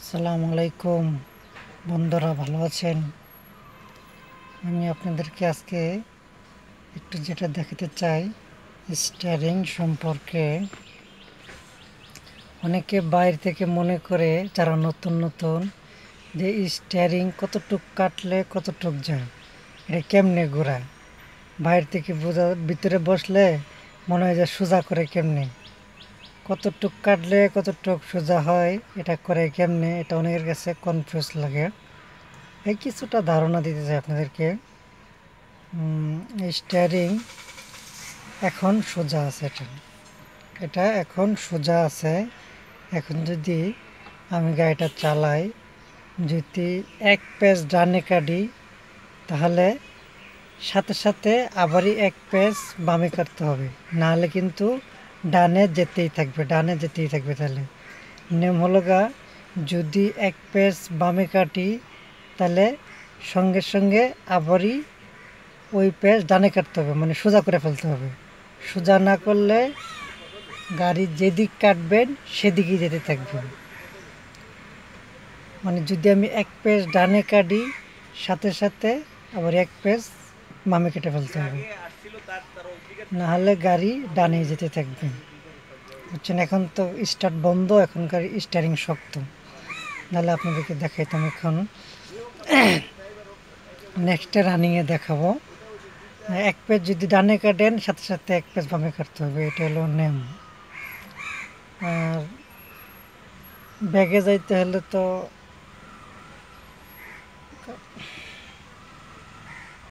আসসালামু আলাইকুম। বন্ধুরা, ভালো আছেন? আমি আপনাদেরকে আজকে একটু যেটা দেখাতে চাই স্টিয়ারিং সম্পর্কে। অনেকে বাইরে থেকে মনে করে যারা নতুন নতুন, যে স্টিয়ারিং কতটুক কাটলে কতটুক যায়, এটা কেমনে ঘোরা বাইরে থেকে বোঝা, ভিতরে বসলে মনে হয় যে সোজা করে কেমনে? কতটুক কাটলে কতটুক সোজা হয়, এটা করে কেমনে, এটা অনেকের কাছে কনফিউজ লাগে। এই কিছুটা ধারণা দিতে চাই আপনাদেরকে। স্টিয়ারিং এখন সোজা আছে এটা। এটা এখন সোজা আছে। এখন যদি আমি গাড়িটা চালাই, যদি এক পেজ ডানে কাটি, তাহলে সাথে সাথে আবারই এক পেজ বামে কাটতে হবে। নাহলে কিন্তু ডানে যেতেই থাকবে, ডানে যেতেই থাকবে তাহলে। নিয়ম হলো গা, যদি এক পেজ বামে কাটি, তাহলে সঙ্গে সঙ্গে আবারই ওই পেজ ডানে কাটতে হবে মানে সোজা করে ফেলতে হবে। সোজা না করলে গাড়ি যেদিক কাটবেন, সেদিকেই যেতে থাকবেন মানে যদি আমি এক পেজ ডানে কাটি, সাথে সাথে আবার এক পেজ বামে কেটে ফেলতে হবে। নাহলে গাড়ি ডানে যেতে থাকবে। বুঝছেন? এখন তো স্টার্ট বন্ধ, এখনকার স্টারিং শক্ত। নাহলে আপনাদেরকে দেখাইতাম এখন। নেক্সটে রানিংয়ে দেখাবো। এক পেজ যদি ডানে কাটেন, সাথে সাথে এক পেজ বামে কাটতে হবে। এটা হলো নেম আর ব্যাগে যাইতে হলে তো